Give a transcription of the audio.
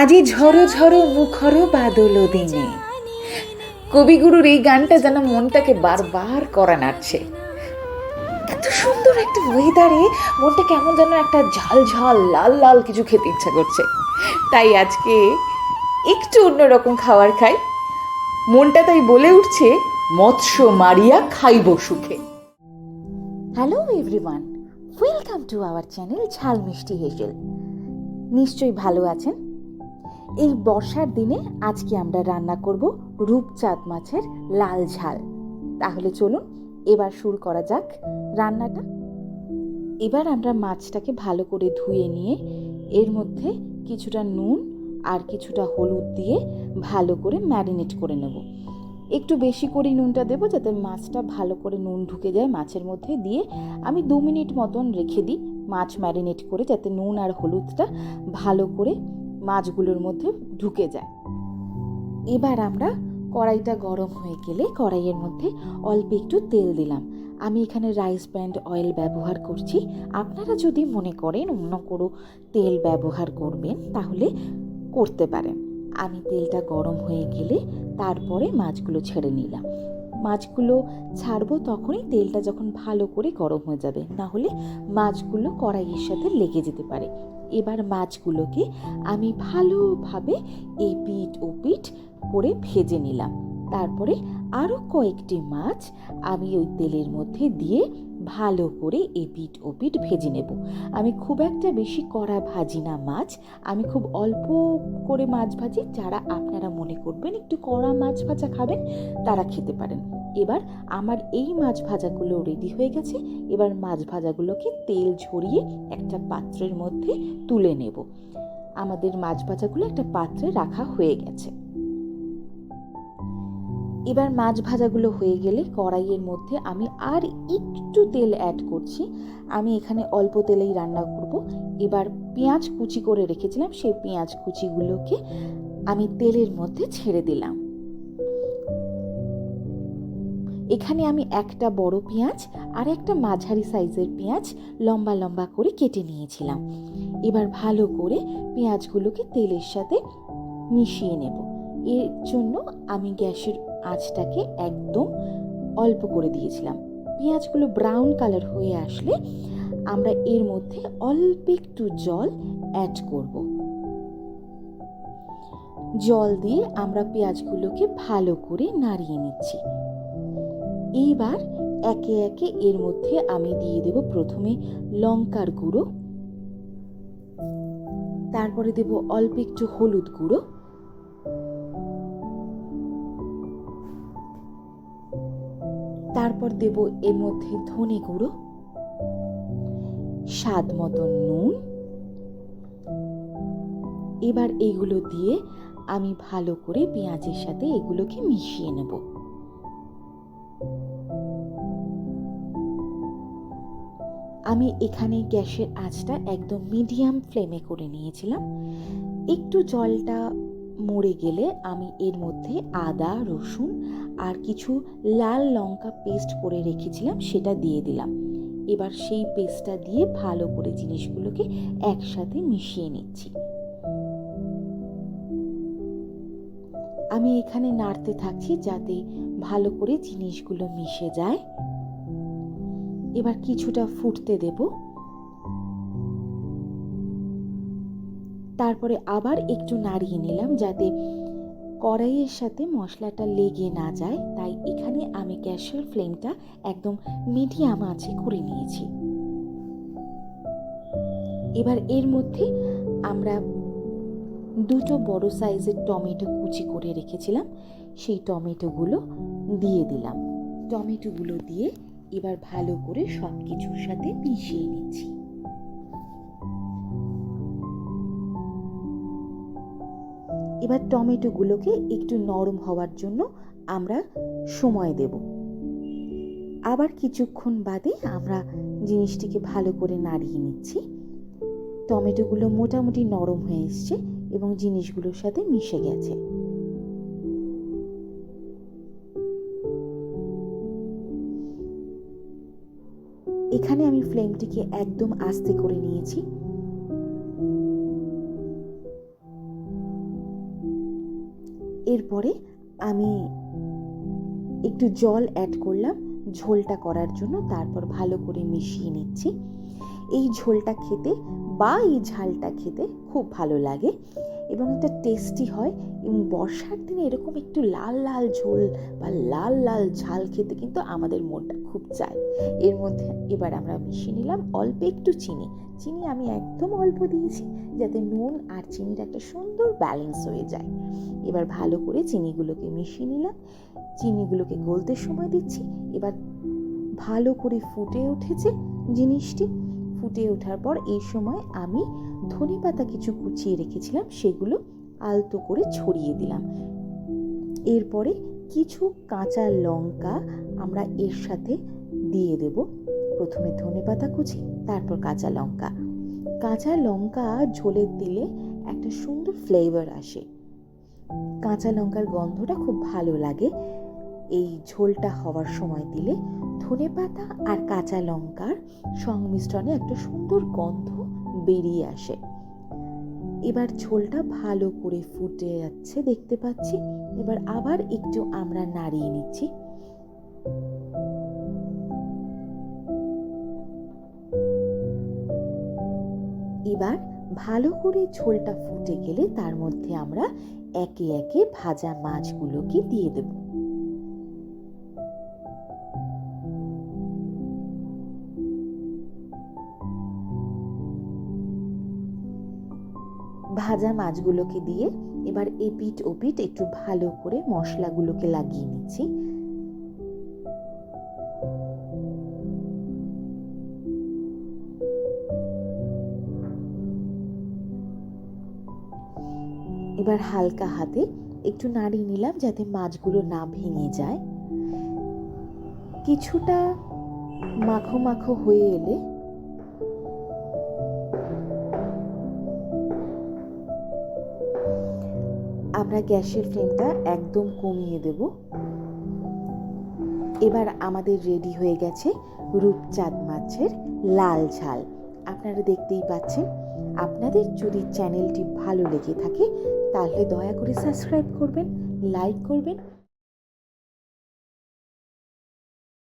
আজি ঝড়ো ঝড়ো মুখর বাদল দিনে। কবিগুরুর এই গানটা যেন মনটাকে বারবার করা নাড়ছে এত সুন্দর একটা ওয়েদারে মনটা কেমন যেন একটা ঝাল ঝাল, লাল লাল কিছু খেতে ইচ্ছা করছে। তাই আজকে একটু অন্যরকম খাবার খাই। মনটা তাই বলে উঠছে, মৎস্য মারিয়া খাইব সুখে। Hello everyone welcome to our channel Jhal Mishti Hazel নিশ্চয়ই ভালো আছেন? এই বর্ষার দিনে আজকে আমরা রান্না করব রূপচাঁদ মাছের লাল ঝাল। তাহলে চলুন এবার শুরু করা যাক রান্নাটা। এবার আমরা মাছটাকে ভালো করে ধুয়ে নিয়ে এর মধ্যে কিছুটা নুন আর কিছুটা হলুদ দিয়ে ভালো করে ম্যারিনেট করে নেব। একটু বেশি করেই নুনটা দেবো যাতে মাছটা ভালো করে নুন ঢুকে যায় মাছের মধ্যে দিয়ে আমি দু মিনিট মতন রেখে দিই মাছ ম্যারিনেট করে যাতে নুন আর হলুদটা ভালো করে মাছগুলোর মধ্যে ঢুকে যায়। এবার আমরা কড়াইটা গরম হয়ে গেলে কড়াইয়ের মধ্যে অল্প একটু তেল দিলাম। আমি এখানে রাইস ব্র্যান্ড অয়েল ব্যবহার করছি। আপনারা যদি মনে করেন অন্য কোনো তেল ব্যবহার করবেন, তাহলে করতে পারেন। আমি তেলটা গরম হয়ে গেলে তারপরে মাছগুলো ছেড়ে নিলাম। মাছগুলো ছাড়বো তখনই তেলটা যখন ভালো করে গরম হয়ে যাবে না হলে মাছগুলো কড়াইয়ের সাথে লেগে যেতে পারে। এবার মাছগুলোকে আমি ভালোভাবে এই পিঠ ও পিঠ করে ভেজে নিলাম। তারপরে আরও কয়েকটি মাছ আমি ওই তেলের মধ্যে দিয়ে ভালো করে এপিট ওপিট ভেজে নেব। আমি খুব একটা বেশি কড়া ভাজি না মাছ, আমি খুব অল্প করে মাছ ভাজি। যারা আপনারা মনে করবেন একটু কড়া মাছ ভাজা খাবেন, তারা খেতে পারেন। এবার আমার এই মাছ ভাজাগুলো রেডি হয়ে গেছে। এবার মাছ ভাজাগুলোকে তেল ঝরিয়ে একটা পাত্রের মধ্যে তুলে নেব। আমাদের মাছ ভাজাগুলো একটা পাত্রে রাখা হয়ে গেছে। এবার মাছ ভাজাগুলো হয়ে গেলে কড়াইয়ের মধ্যে আমি আর একটু তেল অ্যাড করছি। আমি এখানে অল্প তেলেই রান্না করব। এবার পেঁয়াজ কুচি করে রেখেছিলাম। সেই পেঁয়াজ কুচিগুলোকে আমি তেলের মধ্যে ছেড়ে দিলাম। এখানে আমি একটা বড় পেঁয়াজ আর একটা মাঝারি সাইজের পেঁয়াজ লম্বা লম্বা করে কেটে নিয়েছিলাম। এবার ভালো করে পেঁয়াজগুলোকে তেলের সাথে মিশিয়ে নেব। এর জন্য আমি গ্যাসের আঁচটাকে একদম অল্প করে দিয়েছিলাম। পেঁয়াজগুলো ব্রাউন কালার হয়ে আসলে আমরা এর মধ্যে অল্প একটু জল অ্যাড করব। জল দিয়ে আমরা পেঁয়াজগুলোকে ভালো করে নাড়িয়ে নিচ্ছি। এইবার একে একে এর মধ্যে আমি দিয়ে দেব প্রথমে লঙ্কার গুঁড়ো, তারপরে দেব অল্প একটু হলুদ গুঁড়ো, তারপর দেব এর মধ্যে ধনে গুঁড়ো, স্বাদ মতো নুন। এবার এইগুলো দিয়ে আমি ভালো করে পেঁয়াজের সাথে এগুলোকে মিশিয়ে নেব। আমি এখানে গ্যাসের আঁচটা একদম মিডিয়াম ফ্লেমে করে নিয়েছিলাম। একটু জলটা মরে গেলে আমি এর মধ্যে আদা, রসুন আর কিছু লাল লঙ্কা পেস্ট করে রেখেছিলাম, সেটা দিয়ে দিলাম। এবার সেই পেস্টটা দিয়ে ভালো করে জিনিসগুলোকে একসাথে মিশিয়ে নিচ্ছি। আমি এখানে নাড়তে থাকছি যাতে ভালো করে জিনিসগুলো মিশে যায়। এবার কিছুটা ফুটতে দেব। তারপরে আবার একটু নাড়িয়ে নিলাম যাতে কড়াইয়ের সাথে মশলাটা লেগে না যায়। তাই এখানে আমি গ্যাসের ফ্লেমটা একদম মিডিয়াম আছে করে নিয়েছি। এবার এর মধ্যে আমরা দুটো বড় সাইজের টমেটো কুচি করে রেখেছিলাম। সেই টমেটোগুলো দিয়ে দিলাম। টমেটোগুলো দিয়ে এবার ভালো করে সব কিছুর সাথে মিশিয়ে নিচ্ছি। এবার টমেটোগুলোকে একটু নরম হওয়ার জন্য আমরা সময় দেব। আবার কিছুক্ষণ বাদে আমরা জিনিসটিকে ভালো করে নাড়িয়ে নিচ্ছি। টমেটোগুলো মোটামুটি নরম হয়ে এসছে এবং জিনিসগুলোর সাথে মিশে গেছে। এখানে আমি ফ্লেমটিকে একদম আস্তে করে নিয়েছি। এরপরে আমি একটু জল অ্যাড করলাম ঝোলটা করার জন্য, তারপর ভালো করে মিশিয়ে নিচ্ছি। এই ঝোলটা খেতে বা এই ঝালটা খেতে খুব ভালো লাগে। এবং একটা টেস্টি হয় এবং বর্ষার দিনে এরকম একটু লাল লাল ঝোল বা লাল লাল ঝাল খেতে কিন্তু আমাদের মনটা খুব চায়। এর মধ্যে এবার আমরা মিশিয়ে নিলাম অল্প একটু চিনি। চিনি আমি একদম অল্প দিয়েছি যাতে নুন আর চিনির একটা সুন্দর ব্যালেন্স হয়ে যায়। এবার ভালো করে চিনিগুলোকে মিশিয়ে নিলাম। চিনিগুলোকে গলতে সময় দিচ্ছি। এবার ভালো করে ফুটে উঠেছে জিনিসটি। ফুটে ওঠার পর এই সময় আমি ধনে পাতা কিছু কুচিয়ে রেখেছিলাম, সেগুলো আলতো করে ছড়িয়ে দিলাম। এরপরে কিছু কাঁচা লঙ্কা আমরা এর সাথে দিয়ে দেব। প্রথমে ধনে পাতা কুচি, তারপর কাঁচা লঙ্কা। কাঁচা লঙ্কা ঝোলে দিলে একটা সুন্দর ফ্লেভার আসে। কাঁচা লঙ্কার গন্ধটা খুব ভালো লাগে। এই ঝোলটা হওয়ার সময় দিলে ধনে পাতা আর কাঁচা লঙ্কার সংমিশ্রণে একটা সুন্দর গন্ধ বেরিয়ে আসে। এবার ঝোলটা ভালো করে ফুটে যাচ্ছে দেখতে পাচ্ছি। এবার আবার একটু আমরা নাড়িয়ে নিচ্ছি। এবার ভালো করে ঝোলটা ফুটে গেলে তার মধ্যে আমরা একে একে ভাজা মাছগুলোকে দিয়ে দেব। ভাজা মাছগুলোকে দিয়ে এবার এপিট ওপিট একটু ভালো করে মশলাগুলোকে লাগিয়ে নিচ্ছি। এবার হালকা হাতে একটু নাড়িয়ে নিলাম যাতে মাছগুলো না ভেঙে যায়। কিছুটা মাখো মাখো হয়ে এলে আমরা গ্যাসের ফ্লেমটা একদম কমিয়ে দেব। এবার আমাদের রেডি হয়ে গেছে রূপচাঁদ মাছের লাল ঝাল। আপনারা দেখতেই পাচ্ছেন, আপনাদের যদি চ্যানেলটি ভালো লেগে থাকে, তাহলে দয়া করে সাবস্ক্রাইব করবেন, লাইক করবেন